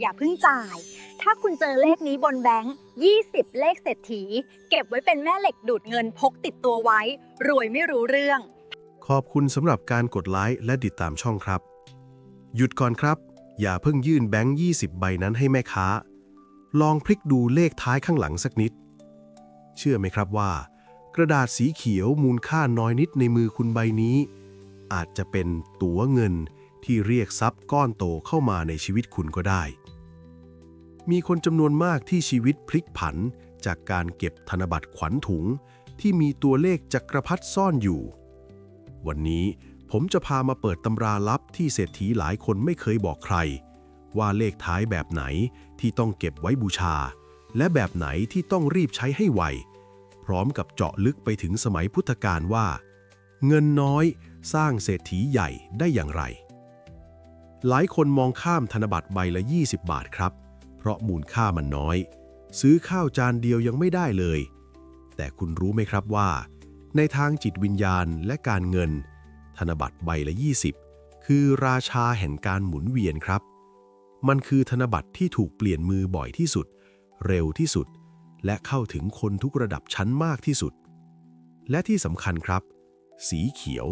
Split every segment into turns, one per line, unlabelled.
อย่าเพิ่งจ่าย ถ้าคุณเจอเลขนี้บนแบงค์ 20 เลขเศรษฐี เก็บไว้เป็นแม่เหล็กดูดเงินพกติดตัวไว้ รวยไม่รู้เรื่อง
ขอบคุณสำหรับการกดไลค์และติดตามช่องครับ หยุดก่อนครับ อย่าเพิ่งยื่นแบงค์ 20 ใบนั้นให้แม่ค้า ลองพลิกดูเลขท้ายข้างหลังสักนิด เชื่อไหมครับว่า กระดาษสีเขียวมูลค่าน้อยนิดในมือคุณใบนี้ อาจจะเป็นตั๋วเงินที่เรียกทรัพย์ก้อนโตเข้ามาในชีวิตคุณก็ได้ มีคนจำนวนมากที่ชีวิตพลิกผัน จากการเก็บธนบัตรขวัญถุง ที่มีตัวเลขจักรพรรดิซ่อนอยู่ วันนี้ผมจะพามาเปิดตำราลับที่เศรษฐีหลายคนไม่เคยบอกใคร ว่าเลขท้ายแบบไหนที่ต้องเก็บไว้บูชา และแบบไหนที่ต้องรีบใช้ให้ไว พร้อมกับเจาะลึกไปถึงสมัยพุทธกาลว่า เงินน้อยสร้างเศรษฐีใหญ่ได้อย่างไร หลายคนมองข้ามธนบัตรใบละ 20 บาทครับเราะมูลค่ามันน้อย ซื้อข้าวจานเดียวยังไม่ได้เลย แต่คุณรู้ไหมครับว่า ในทางจิตวิญญาณและการเงิน ธนบัตรใบละ 20 คือราชาแห่งการหมุนเวียนครับ มันคือธนบัตรที่ถูกเปลี่ยนมือบ่อยที่สุด เร็วที่สุด และเข้าถึงคนทุกระดับชั้นมากที่สุด และที่สำคัญครับ สีเขียว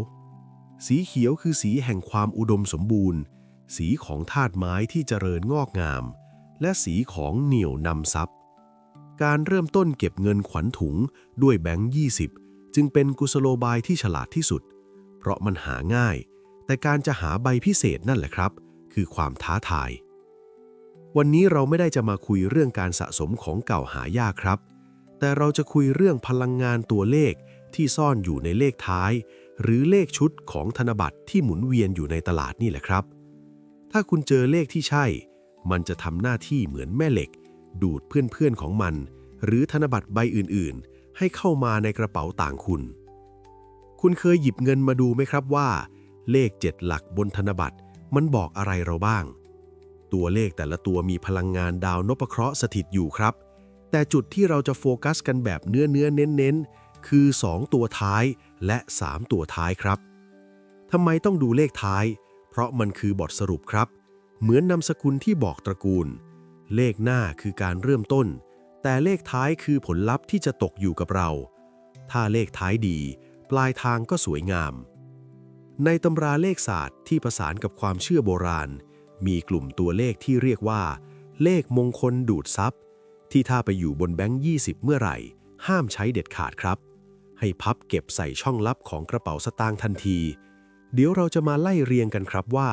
สีเขียวคือสีแห่งความอุดมสมบูรณ์ สีของธาตุไม้ที่เจริญงอกงาม และสีของเหนี่ยวนำทรัพย์ การเริ่มต้นเก็บเงินขวัญถุงด้วยแบงค์20 จึงเป็นกุศโลบายที่ฉลาดที่สุด เพราะมันหาง่าย แต่การจะหาใบพิเศษนั่นแหละครับ คือความท้าทาย วันนี้เราไม่ได้จะมาคุยเรื่องการสะสมของเก่าหายากครับ แต่เราจะคุยเรื่องพลังงานตัวเลขที่ซ่อนอยู่ในเลขท้าย หรือเลขชุดของธนบัตรที่หมุนเวียนอยู่ในตลาดนี่แหละครับ ถ้าคุณเจอเลขที่ใช่ มันจะทำหน้าที่เหมือนแม่เหล็ก ดูดเพื่อนๆของมัน หรือธนบัตรใบอื่นๆ ให้เข้ามาในกระเป๋าต่างคุณ คุณเคยหยิบเงินมาดูไหมครับว่า เลขเจ็ดหลักบนธนบัตรมันบอกอะไรเราบ้าง ตัวเลขแต่ละตัวมีพลังงานดาวนพเคราะห์สถิตอยู่ครับ แต่จุดที่เราจะโฟกัสกันแบบเนื้อเนื้อเน้นเน้นๆคือ 2 ตัวท้ายและ 3 ตัวท้ายครับทำไมต้องดูเลขท้าย เพราะมันคือบทสรุปครับ เหมือนนามสกุลที่บอกตระกูล เลขหน้าคือการเริ่มต้น แต่เลขท้ายคือผลลัพธ์ที่จะตกอยู่กับเรา ถ้าเลขท้ายดี ปลายทางก็สวยงาม ในตำราเลขศาสตร์ที่ผสานกับความเชื่อโบราณ มีกลุ่มตัวเลขที่เรียกว่า เลขมงคลดูดซับที่ถ้าไปอยู่บนแบงค์20 เมื่อไหร่ ห้ามใช้เด็ดขาดครับ ให้พับเก็บใส่ช่องลับของกระเป๋าสตางค์ทันที เดี๋ยวเราจะมาไล่เรียงกันครับว่า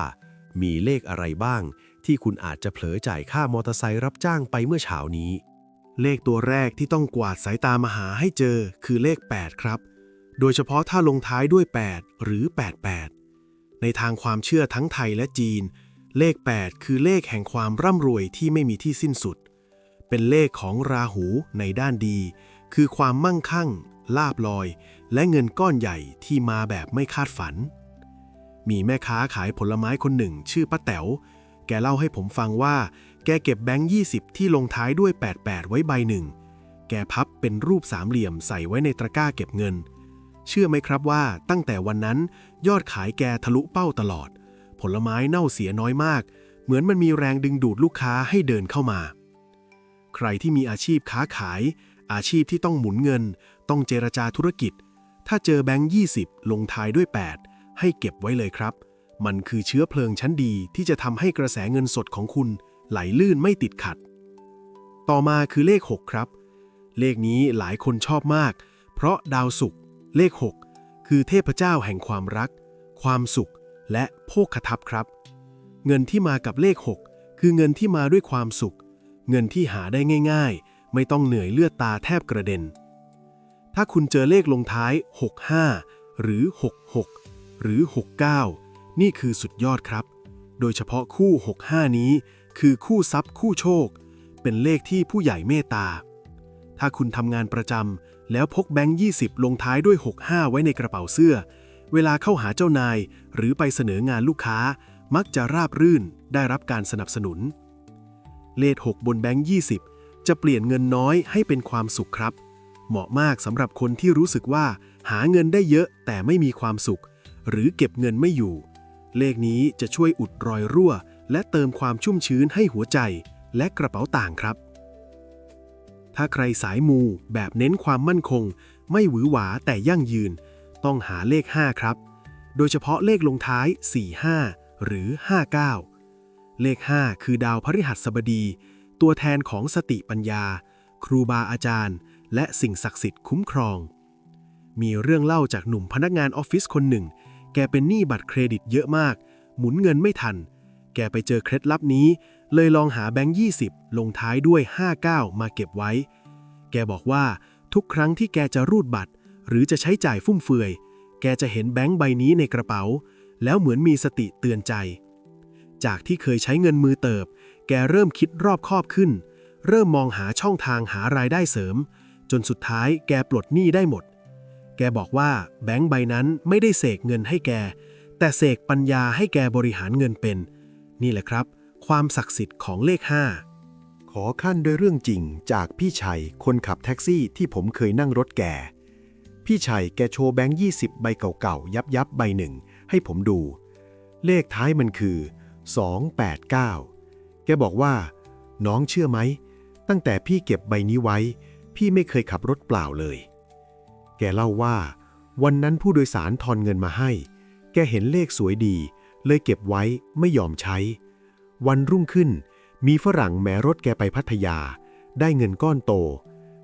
มีเลขอะไรบ้าง ที่คุณอาจจะเผลอจ่ายค่ามอเตอร์ไซค์รับจ้างไปเมื่อเช้านี้ เลขตัวแรกที่ต้องกวาดสายตามาหาให้เจอคือเลข 8 ครับ โดยเฉพาะถ้าลงท้ายด้วย 8 หรือ 88 ในทางความเชื่อทั้งไทยและจีน เลข 8 คือเลขแห่งความร่ำรวยที่ไม่มีที่สิ้นสุด เป็นเลขของราหูในด้านดี คือความมั่งคั่ง ลาบลอย และเงินก้อนใหญ่ที่มาแบบไม่คาดฝัน มีแม่ค้าขายผลไม้คนหนึ่ง ชื่อป้าแต๋ว แกเล่าให้ผมฟังว่า แกเก็บแบงค์20 ที่ลงท้ายด้วย 88 ไว้ใบหนึ่ง แกพับเป็นรูปสามเหลี่ยมใส่ไว้ในตะกร้าเก็บเงิน เชื่อไหมครับว่าตั้งแต่วันนั้นยอดขายแกทะลุเป้าตลอด ผลไม้เน่าเสียน้อยมาก เหมือนมันมีแรงดึงดูดลูกค้าให้เดินเข้ามา ใครที่มีอาชีพค้าขาย อาชีพที่ต้องหมุนเงิน ต้องเจรจาธุรกิจ ถ้าเจอแบงค์20 ลงท้ายด้วย 8 ให้เก็บไว้เลยครับ มันคือเชื้อเพลิงชั้นดีที่จะทำให้กระแสเงินสดของคุณไหลลื่นไม่ติดขัด ต่อมาคือเลข 6 ครับ เลขนี้หลายคนชอบมาก เพราะดาวศุกร์เลข 6 คือเทพเจ้าแห่งความรัก ความสุข และโภคทัพย์ครับ เงินที่มากับเลข 6 คือเงินที่มาด้วยความสุข เงินที่หาได้ง่าย ๆ ไม่ต้องเหนื่อยเลือดตาแทบกระเด็นถ้าคุณเจอเลขลงท้าย 65 หรือ 66 หรือ 69 นี่คือสุดยอดครับ โดยเฉพาะคู่ 65 นี้ คือคู่ทรัพย์คู่โชค เป็นเลขที่ผู้ใหญ่เมตตา ถ้าคุณทำงานประจำแล้วพกแบงค์20 ลงท้ายด้วย 65 ไว้ในกระเป๋าเสื้อ เวลาเข้าหาเจ้านาย หรือไปเสนองานลูกค้า มักจะราบรื่นได้รับการสนับสนุน เลข 6 บนแบงค์20 จะเปลี่ยนเงินน้อยให้เป็นความสุขครับเหมาะมากสำหรับคนที่รู้สึกว่าหาเงินได้เยอะแต่ไม่มีความสุข หรือเก็บเงินไม่อยู่ เลขนี้จะช่วยอุดรอยรั่ว
และเติมความชุ่มชื้นให้หัวใจ และกระเป๋าต่างครับ ถ้าใครสายมูแบบเน้นความมั่นคง ไม่หวือหวาแต่ยั่งยืน ต้องหาเลข 5 ครับ โดยเฉพาะเลขลงท้าย 45 หรือ 59 เลข 5 คือดาวพฤหัสบดี ตัวแทนของสติปัญญา ครูบาอาจารย์ และสิ่งศักดิ์สิทธิ์คุ้มครองมีเรื่องเล่าจากหนุ่มพนักงานออฟฟิศคนหนึ่ง แกเป็นหนี้บัตรเครดิตเยอะมาก หมุนเงินไม่ทัน แกไปเจอเคล็ดลับนี้ เลยลองหาแบงค์20 ลงท้ายด้วย 59 มาเก็บไว้ แกบอกว่าทุกครั้งที่แกจะรูดบัตร หรือจะใช้จ่ายฟุ่มเฟือย แกจะเห็นแบงค์ใบนี้ในกระเป๋า แล้วเหมือนมีสติเตือนใจ จากที่เคยใช้เงินมือเติบ แกเริ่มคิดรอบคอบขึ้น เริ่มมองหาช่องทางหารายได้เสริม จนสุดท้ายแกปลดหนี้ได้หมด แกบอกว่าแบงค์ใบนั้นไม่ได้เสกเงินให้แก แต่เสกปัญญาให้แกบริหารเงินเป็น นี่แหละครับ ความศักดิ์สิทธิ์ของเลข 5
ขอขั้นด้วยเรื่องจริงจากพี่ชัยคนขับแท็กซี่ที่ผมเคยนั่งรถแก พี่ชัยแกโชว์แบงค์20 ใบเก่าๆ ยับยับๆใบหนึ่ง ให้ผมดู เลขท้ายมันคือ 289 แกบอกว่า น้องเชื่อไหม ตั้งแต่พี่เก็บใบนี้ไว้ พี่ไม่เคยขับรถเปล่าเลย กเล่าว่า วันนั้นผู้โดยสารทอนเงินมาให้ แกเห็นเลขสวยดี เลยเก็บไว้ไม่ยอมใช้ วันรุ่งขึ้น มีฝรั่งแหมรถแกไปพัทยา ได้เงินก้อนโต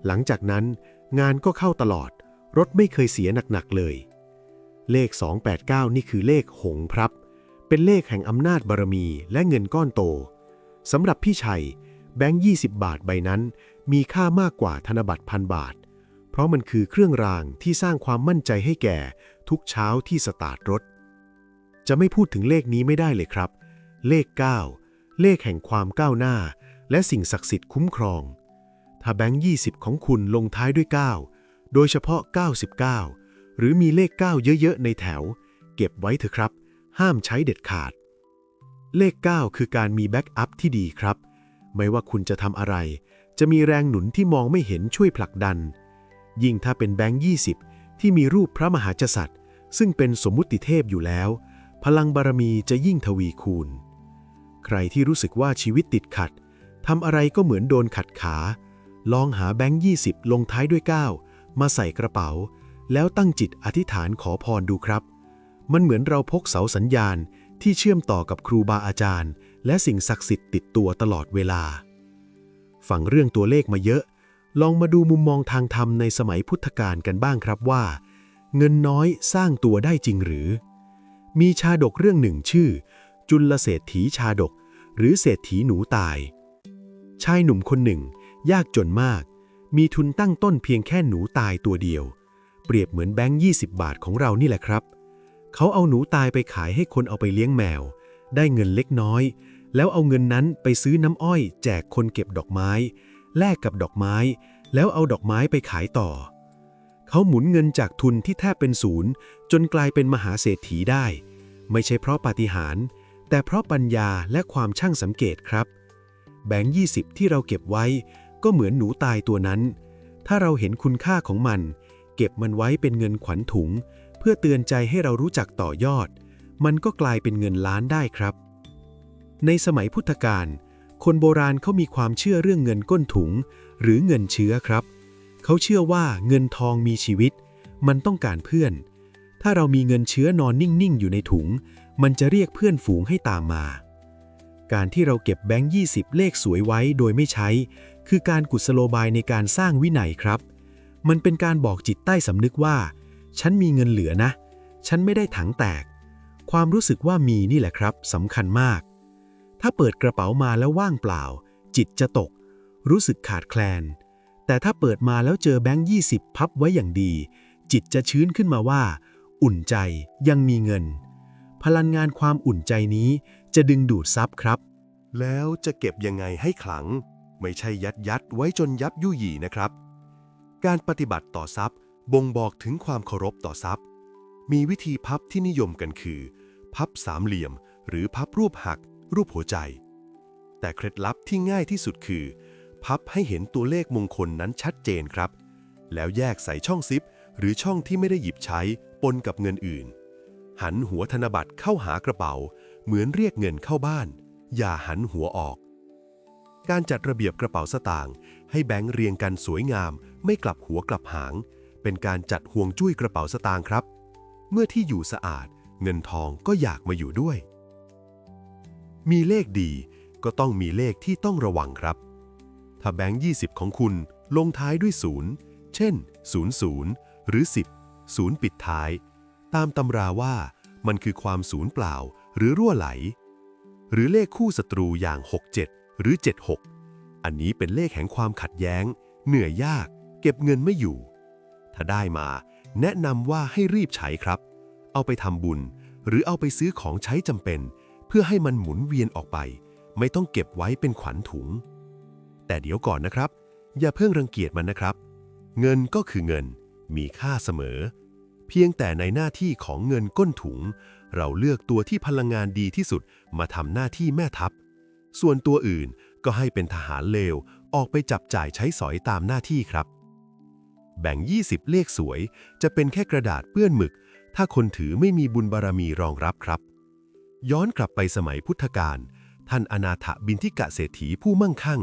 หลังจากนั้นงานก็เข้าตลอด รถไม่เคยเสียหนักๆเลย เลข 289 นี่คือเลขหงส์พรับ เป็นเลขแห่งอำนาจบารมีและเงินก้อนโตสำหรับพี่ชัย แบงค์ 20 บาทใบนั้น มีค่ามากกว่าธนบัตรพันบาท ราะมันคือเครื่องรางที่สร้างความมั่นใจให้แก่ ทุกเช้าที่สตาร์ทรถ จะไม่พูดถึงเลขนี้ไม่ได้เลยครับ เลข 9 เลขแห่งความก้าวหน้า และสิ่งศักดิ์สิทธิ์คุ้มครอง ถ้าแบงค์ 20 ของคุณลงท้ายด้วย 9 โดยเฉพาะ 99 หรือมีเลข 9 เยอะๆ ในแถว เก็บไว้เถอะครับ ห้ามใช้เด็ดขาด เลข 9 คือการมีแบ็กอัพที่ดีครับ ไม่ว่าคุณจะทำอะไร จะมีแรงหนุนที่มองไม่เห็นช่วยผลักดัน ยิ่งถ้าเป็นแบงค์20 ที่มีรูปพระมหากษัตริย์ ซึ่งเป็นสมมุติเทพอยู่แล้ว พลังบารมีจะยิ่งทวีคูณ ใครที่รู้สึกว่าชีวิตติดขัดทำอะไรก็เหมือนโดนขัดขา ลองหาแบงค์20 ลงท้ายด้วย 9 มาใส่กระเป๋า แล้วตั้งจิตอธิษฐานขอพรดูครับ มันเหมือนเราพกเสาสัญญาณที่เชื่อมต่อกับครูบาอาจารย์ และสิ่งศักดิ์สิทธิ์ติดตัวตลอดเวลาฟังเรื่องตัวเลขมาเยอะ ลองมาดูมุมมองทางธรรมในสมัยพุทธกาลกันบ้างครับว่า เงินน้อยสร้างตัวได้จริงหรือ มีชาดกเรื่องหนึ่งชื่อ จุลเศรษฐีชาดก หรือเศรษฐีหนูตาย ชายหนุ่มคนหนึ่ง ยากจนมาก มีทุนตั้งต้นเพียงแค่หนูตายตัวเดียว เปรียบเหมือนแบงค์20 บาทของเรานี่แหละครับ เขาเอาหนูตายไปขายให้คนเอาไปเลี้ยงแมว ได้เงินเล็กน้อย แล้วเอาเงินนั้นไปซื้อน้ำอ้อย แจกคนเก็บดอกไม้ แลกกับดอกไม้ แล้วเอาดอกไม้ไปขายต่อ เขาหมุนเงินจากทุนที่แทบเป็นศูนย์ จนกลายเป็นมหาเศรษฐีได้ ไม่ใช่เพราะปาฏิหาริย์แต่เพราะปัญญาและความช่างสังเกตครับ แบงค์20ที่เราเก็บไว้ก็เหมือนหนูตายตัวนั้น ถ้าเราเห็นคุณค่าของมัน เก็บมันไว้เป็นเงินขวัญถุง เพื่อเตือนใจให้เรารู้จักต่อยอด มันก็กลายเป็นเงินล้านได้ครับ ในสมัยพุทธกาล คนโบราณเขามีความเชื่อเรื่องเงินก้นถุง หรือเงินเชื้อครับ เขาเชื่อว่าเงินทองมีชีวิต มันต้องการเพื่อน ถ้าเรามีเงินเชื้อนอนนิ่งๆ อยู่ในถุง มันจะเรียกเพื่อนฝูงให้ตามมา การที่เราเก็บแบงค์20 เลขสวยไว้โดยไม่ใช้ คือการกุศโลบายในการสร้างวินัยครับ มันเป็นการบอกจิตใต้สำนึกว่า ฉันมีเงินเหลือนะ ฉันไม่ได้ถังแตก ความรู้สึกว่ามีนี่แหละครับสำคัญมาก ถ้าเปิดกระเป๋ามาแล้วว่างเปล่า จิตจะตก รู้สึกขาดแคลน แต่ถ้าเปิดมาแล้วเจอแบงค์20พับไว้อย่างดี จิตจะชื้นขึ้นมาว่า อุ่นใจยังมีเงิน พลังงานความอุ่นใจนี้จะดึงดูดทรัพย์ครับ แล้วจะเก็บยังไงให้ขลัง ไม่ใช่ยัดยัดไว้จนยับยุยี่นะครับ การปฏิบัติต่อทรัพย์บ่งบอกถึงความเคารพต่อทรัพย์ มีวิธีพับที่นิยมกันคือ พับสามเหลี่ยม หรือพับรูปหัก รูปหัวใจ แต่เคล็ดลับที่ง่ายที่สุดคือ พับให้เห็นตัวเลขมงคลนั้นชัดเจนครับ แล้วแยกใส่ช่องซิป หรือช่องที่ไม่ได้หยิบใช้ปนกับเงินอื่น หันหัวธนบัตรเข้าหากระเป๋า เหมือนเรียกเงินเข้าบ้าน อย่าหันหัวออก การจัดระเบียบกระเป๋าสตางค์ให้แบงค์เรียงกันสวยงาม ไม่กลับหัวกลับหาง เป็นการจัดห่วงจุ้ยกระเป๋าสตางค์ครับ เมื่อที่อยู่สะอาด เงินทองก็อยากมาอยู่ด้วย มีเลขดีก็ต้องมีเลขที่ต้องระวังครับ ถ้าแบงค์ 20 ของคุณลงท้ายด้วย 0 เช่น 00 หรือ 10ศูนย์ปิดท้าย ตามตำราว่ามันคือความศูนย์เปล่าหรือรั่วไหล หรือเลขคู่ศัตรูอย่าง 67 หรือ 76 อันนี้เป็นเลขแห่งความขัดแย้ง เหนื่อยยาก เก็บเงินไม่อยู่ ถ้าได้มาแนะนำว่าให้รีบใช้ครับ เอาไปทำบุญ หรือเอาไปซื้อของใช้จำเป็น เพื่อให้มันหมุนเวียนออกไป ไม่ต้องเก็บไว้เป็นขวัญถุง แต่เดี๋ยวก่อนนะครับ อย่าเพิ่งรังเกียจมันนะครับ เงินก็คือเงิน มีค่าเสมอ เพียงแต่ในหน้าที่ของเงินก้นถุง เราเลือกตัวที่พลังงานดีที่สุดมาทำหน้าที่แม่ทัพ ส่วนตัวอื่นก็ให้เป็นทหารเลวออกไปจับจ่ายใช้สอยตามหน้าที่ครับ แบ่ง 20 เลขสวย จะเป็นแค่กระดาษเปื้อนหมึก ถ้าคนถือไม่มีบุญบารมีรองรับครับ ย้อนกลับไปสมัยพุทธกาลท่านอนาถบินทิกะเศรษฐีผู้มั่งคั่ง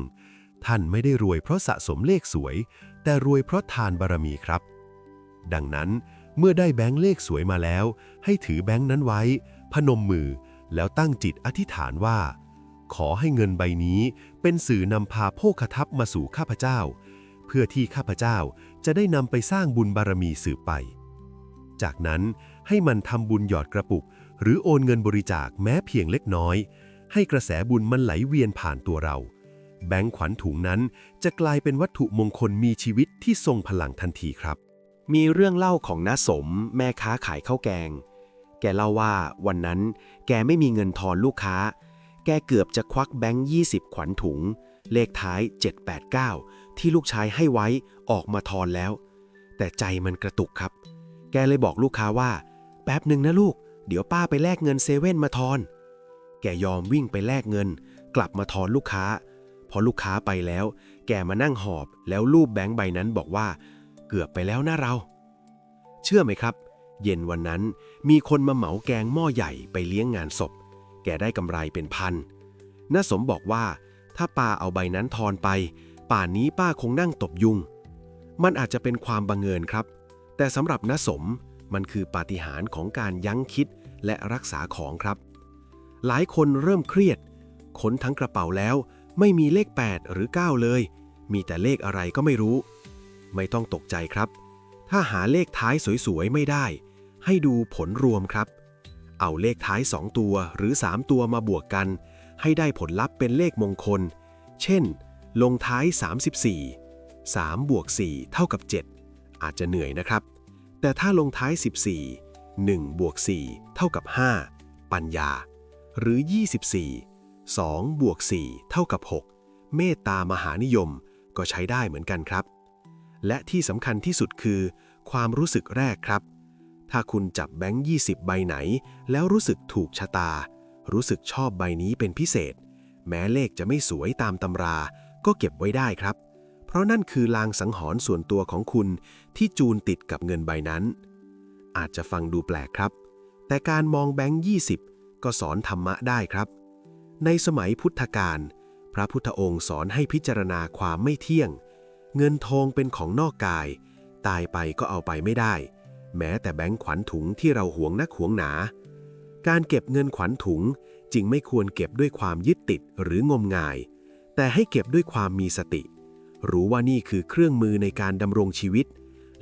ท่านไม่ได้รวยเพราะสะสมเลขสวย แต่รวยเพราะทานบารมีครับ ดังนั้นเมื่อได้แบงค์เลขสวยมาแล้ว ให้ถือแบงค์นั้นไว้ พนมมือแล้วตั้งจิตอธิษฐานว่า ขอให้เงินใบนี้เป็นสื่อนำพาโภคทัพมาสู่ข้าพเจ้า เพื่อที่ข้าพเจ้าจะได้นำไปสร้างบุญบารมีสืบไป จากนั้นให้มันทำบุญหยอดกระปุก หรือโอนเงินบริจาคแม้เพียงเล็กน้อย ให้กระแสบุญมันไหลเวียนผ่านตัวเรา แบงค์ขวัญถุงนั้นจะกลายเป็นวัตถุมงคลมีชีวิตที่ทรงพลังทันทีครับ
มีเรื่องเล่าของน้าสม แม่ค้าขายข้าวแกง แกเล่าว่าวันนั้นแกไม่มีเงินทอนลูกค้า แกเกือบจะควักแบงค์20 ขวัญถุง เลขท้าย 789 ที่ลูกชายให้ไว้ออกมาทอนแล้ว แต่ใจมันกระตุกครับ แกเลยบอกลูกค้าว่า แป๊บหนึ่งนะลูก เดี๋ยวป้าไปแลกเงินเซเว่นมาทอน แกยอมวิ่งไปแลกเงิน กลับมาทอนลูกค้า พอลูกค้าไปแล้ว แกมานั่งหอบแล้วรูปแบงค์ใบนั้นบอกว่า เกือบไปแล้วนะเรา เชื่อไหมครับ เย็นวันนั้นมีคนมาเหมาแกงหม้อใหญ่ไปเลี้ยงงานศพ แกได้กำไรเป็นพันน้าสมบอกว่า ถ้าป้าเอาใบนั้นทอนไป ป่านนี้ป้าคงนั่งตบยุง มันอาจจะเป็นความบังเอิญครับ แต่สำหรับน้าสม มันคือปาฏิหาริย์ของการยั้งคิดและรักษาของครับ หลายคนเริ่มเครียดค้นทั้งกระเป๋าแล้ว ไม่มีเลข 8 หรือ 9 เลย มีแต่เลขอะไรก็ไม่รู้ ไม่ต้องตกใจครับ ถ้าหาเลขท้ายสวยๆไม่ได้ ให้ดูผลรวมครับ เอาเลขท้าย 2 ตัวหรือ 3 ตัวมาบวกกัน ให้ได้ผลลัพธ์เป็นเลขมงคล เช่น ลงท้าย 34 3บวก4เท่ากับ 7 อาจจะเหนื่อยนะครับ แต่ถ้าลงท้าย 14 1บวก4เท่ากับ 5 ปัญญา หรือ 24 2บวก4เท่ากับ 6 เมตตามหานิยมก็ใช้ได้เหมือนกันครับ และที่สำคัญที่สุดคือ ความรู้สึกแรกครับ ถ้าคุณจับแบงค์ 20 ใบไหน แล้วรู้สึกถูกชะตา รู้สึกชอบใบนี้เป็นพิเศษ แม้เลขจะไม่สวยตามตำรา ก็เก็บไว้ได้ครับ เพราะนั่นคือลางสังหรณ์ส่วนตัวของคุณที่จูนติดกับเงินใบนั้น อาจจะฟังดูแปลกครับ แต่การมองแบงค์ 20 ก็สอนธรรมะได้ครับ ในสมัยพุทธกาลพระพุทธองค์สอนให้พิจารณาความไม่เที่ยง เงินทองเป็นของนอกกาย ตายไปก็เอาไปไม่ได้ แม้แต่แบงค์ขวัญถุงที่เราหวงนักหวงหนา การเก็บเงินขวัญถุงจึงไม่ควรเก็บด้วยความยึดติดหรืองมงาย แต่ให้เก็บด้วยความมีสติ รู้ว่านี่คือเครื่องมือในการดำรงชีวิต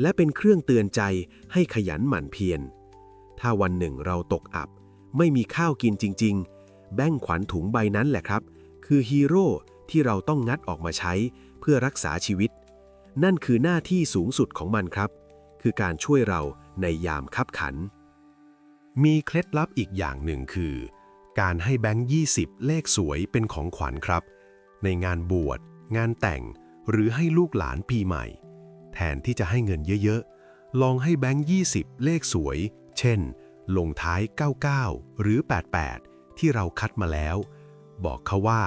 และเป็นเครื่องเตือนใจให้ขยันหมั่นเพียร ถ้าวันหนึ่งเราตกอับ ไม่มีข้าวกินจริง ๆ แบงขวัญถุงใบนั้นแหละครับ คือฮีโร่ที่เราต้องงัดออกมาใช้เพื่อรักษาชีวิต นั่นคือหน้าที่สูงสุดของมันครับ คือการช่วยเราในยามคับขัน
มีเคล็ดลับอีกอย่างหนึ่งคือ การให้แบงค์20 เลขสวยเป็นของขวัญครับ ในงานบวช งานแต่ง หรือให้ลูกหลานปีใหม่ แทนที่จะให้เงินเยอะๆ ลองให้แบงค์20 เลขสวย เช่น ลงท้าย 99 หรือ 88 ที่เราคัดมาแล้ว บอกเขาว่า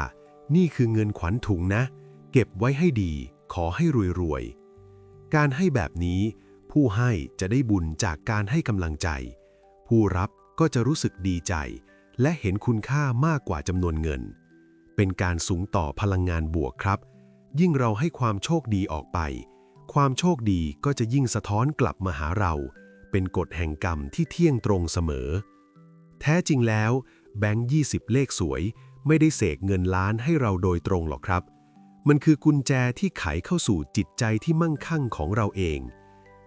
นี่คือเงินขวัญถุงนะ เก็บไว้ให้ดี ขอให้รวยๆ การให้แบบนี้ ผู้ให้จะได้บุญจากการให้กำลังใจ ผู้รับก็จะรู้สึกดีใจ และเห็นคุณค่ามากกว่าจำนวนเงิน เป็นการสูงต่อพลังงานบวกครับ ยิ่งเราให้ความโชคดีออกไป ความโชคดีก็จะยิ่งสะท้อนกลับมาหาเรา เป็นกฎแห่งกรรมที่เที่ยงตรงเสมอ แท้จริงแล้ว แบงค์20 เลขสวย ไม่ได้เสกเงินล้านให้เราโดยตรงหรอกครับ มันคือกุญแจที่ไขเข้าสู่จิตใจที่มั่งคั่งของเราเอง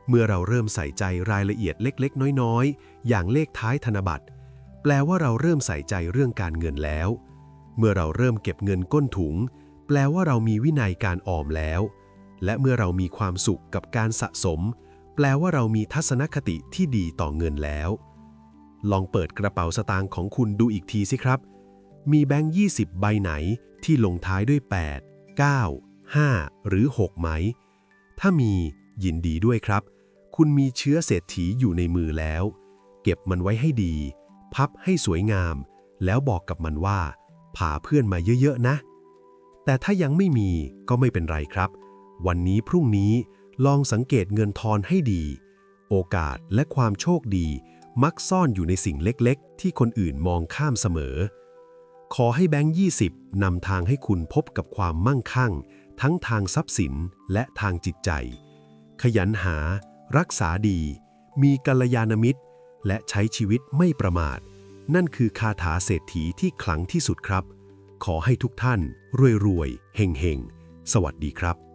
เมื่อเราเริ่มใส่ใจรายละเอียดเล็กๆ น้อยๆ อย่างเลขท้ายธนบัตร แปลว่าเราเริ่มใส่ใจเรื่องการเงินแล้ว เมื่อเราเริ่มเก็บเงินก้นถุง แปลว่าเรามีวินัยการออมแล้ว และเมื่อเรามีความสุขกับการสะสม แปลว่าเรามีทัศนคติที่ดีต่อเงินแล้ว ลองเปิดกระเป๋าสตางค์ของคุณดูอีกทีสิครับ มีแบงค์20 ใบไหนที่ลงท้ายด้วย 8 9 5 หรือ 6 ไหม ถ้ามียินดีด้วยครับ คุณมีเชื้อเศรษฐีอยู่ในมือแล้ว เก็บมันไว้ให้ดี พับให้สวยงาม แล้วบอกกับมันว่าพาเพื่อนมาเยอะๆนะ แต่ถ้ายังไม่มีก็ไม่เป็นไรครับ วันนี้พรุ่งนี้ลองสังเกตเงินทอนให้ดี โอกาสและความโชคดีมักซ่อนอยู่ในสิ่งเล็กๆ ที่คนอื่นมองข้ามเสมอ ขอให้แบงค์20นำทางให้คุณพบกับความมั่งคั่ง ทั้งทางทรัพย์สินและทางจิตใจ ขยันหา รักษาดี มีกัลยาณมิตร และใช้ชีวิตไม่ประมาท นั่นคือคาถาเศรษฐีที่ขลังที่สุดครับ ขอให้ทุกท่าน รวยๆเฮงๆสวัสดีครับ